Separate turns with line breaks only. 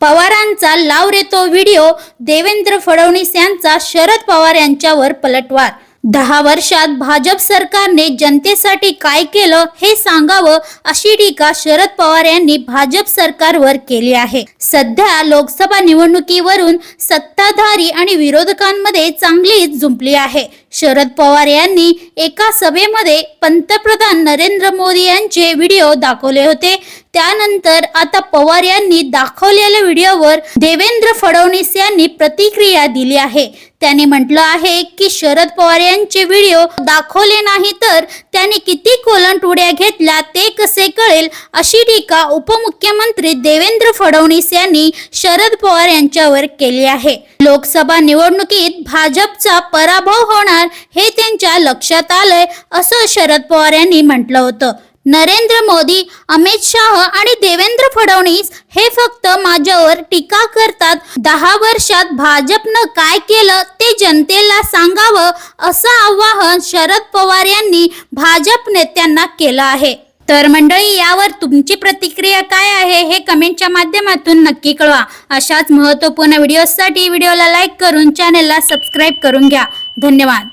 पवारांचा लाव रे तो व्हिडिओ देवेंद्र फडणवीस यांचा शरद पवार यांच्यावर पलटवार. दहा वर्षात भाजप सरकारने जनतेसाठी काय केलं हे सांगावं अशी टीका शरद पवार यांनी भाजप सरकारवर केली आहे. सध्या लोकसभा निवडणुकीवरून सत्ताधारी आणि विरोधकांमध्ये चांगलीच जुंपली आहे. शरद पवार यांनी एका सभेमध्ये पंतप्रधान नरेंद्र मोदी यांचे व्हिडिओ दाखवले होते. त्यानंतर आता पवार यांनी दाखवलेल्या व्हिडिओवर देवेंद्र फडणवीस यांनी प्रतिक्रिया दिली आहे. त्यांनी म्हटलं आहे की शरद पवार यांचे व्हिडिओ दाखवले नाही तर त्यांनी किती कोलंट उड्या घेतल्या ते कसे कळेल? अशी टीका उपमुख्यमंत्री देवेंद्र फडणवीस यांनी शरद पवार यांच्यावर केली आहे. लोकसभा निवडणुकीत भाजपचा पराभव होणार हे त्यांच्या लक्षात आलंय असं शरद पवार यांनी म्हटलं होतं. नरेंद्र मोदी अमित शाह आणि देवेंद्र फडणवीस हे फक्त माझ्यावर टीका करतात. दहा वर्षात भाजपनं काय केलं ते जनतेला सांगावं असं आवाहन शरद पवार यांनी भाजप नेत्यांना केलं आहे. तर मंडळी यावर तुमची प्रतिक्रिया काय आहे हे कमेंटच्या माध्यमातून नक्की कळवा. अशाच महत्त्वपूर्ण व्हिडिओसाठी व्हिडिओला लाईक करून चॅनेलला सबस्क्राईब करून घ्या. धन्यवाद.